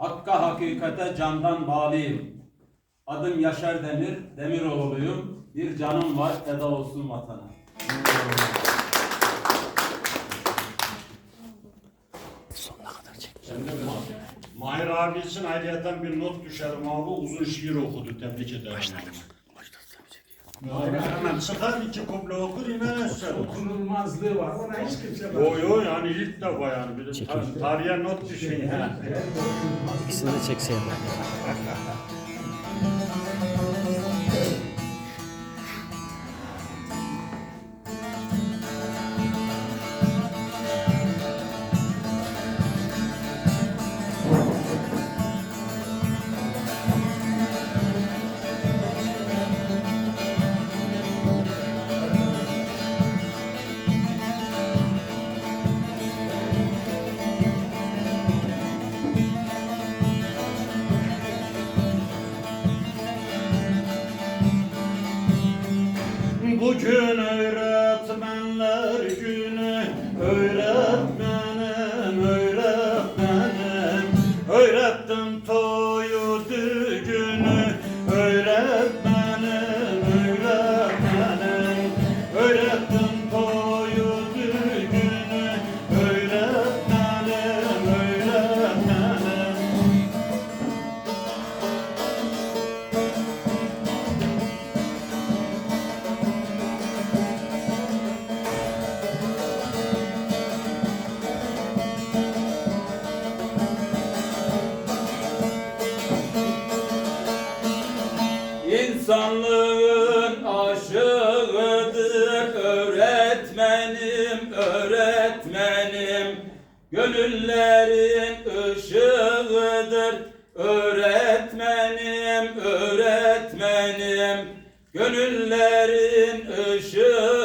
Hakka hakikate candan bağlıyım. Adım Yaşar Demir, Demiroğlu'yum. Bir canım var, feda olsun vatana. Şimdi Ma- Mahir abi için ayrıyeten bir not düşerim abi. Uzun şiir okudu. Tebrik ederim. Başladım. Hemen çıkar iki kuple okur yine eser olur. Okunulmazlığı var. Ona hiç kimse Yo yo yani ilk defa yani. Bir de tar- tarihe not düşün yani. İkisini de çekseydim. Bugün öğretmenler günü Öğretmenim, öğretmenim. Gönüllerin ışığıdır öğretmenim, öğretmenim. Gönüllerin ışığıdır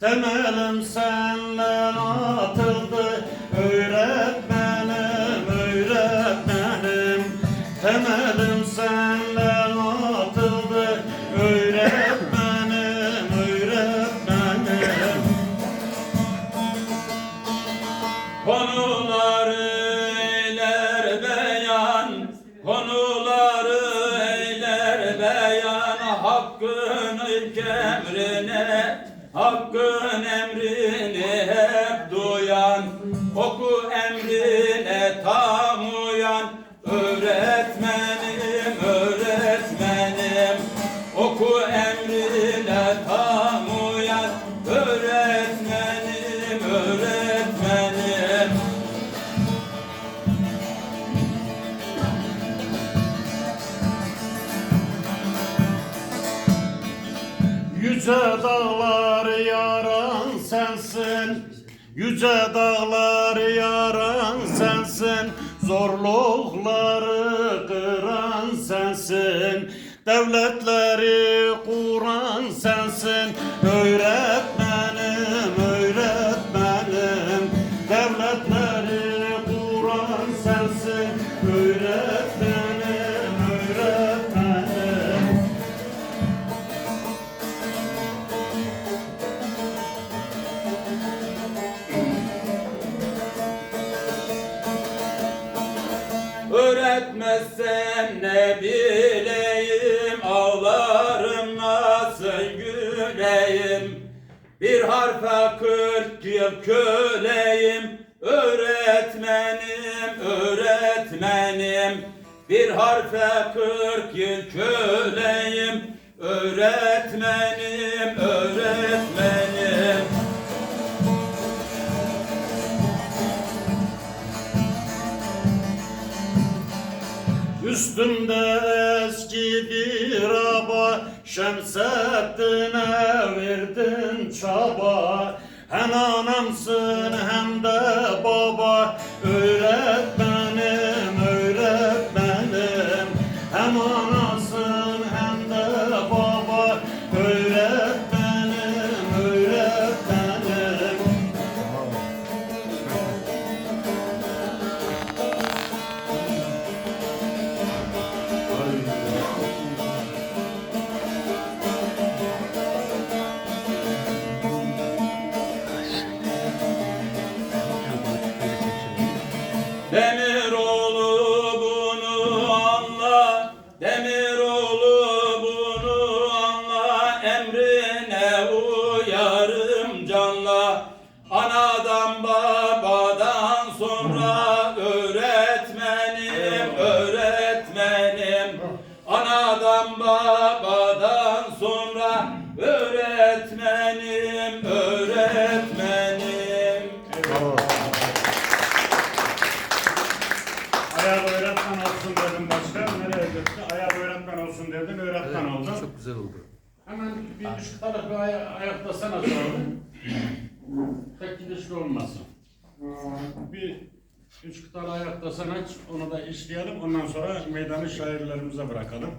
Temelim senden atıldı. Öğretmenim, öğretmenim. Temelim senden atıldı. Öğretmenim, öğretmenim. Konuları eyler beyan, konuları eyler beyan, hakkın ilk emrine, hakkın emrini hep duyan, oku emrine tam uyan, öğretmenim, öğretmenim, oku emrine tam uyan, öğretmenim, öğretmenim. Yüce dağlar Yüce dağlar yaran sensin Zorlukları kıran sensin. Devletleri Öğretmezsen ne bileyim Ağlarım nasıl güleyim? Bir harfe kırk yıl köleyim Öğretmenim, öğretmenim. Bir harfe kırk yıl köleyim Öğretmenim, öğretmenim Üstümde eski bir aba Şemseddin'e verdin çaba. Hem anamsın hem de baba Öğretmenim, Çok güzel oldu. Hemen bir üç tarafı ay ayakta sana soralım. Tek gidişli olmasın. Bir üç kıtalı ayakta sana aç, onu da işleyelim. Ondan sonra meydanı şairlerimize bırakalım.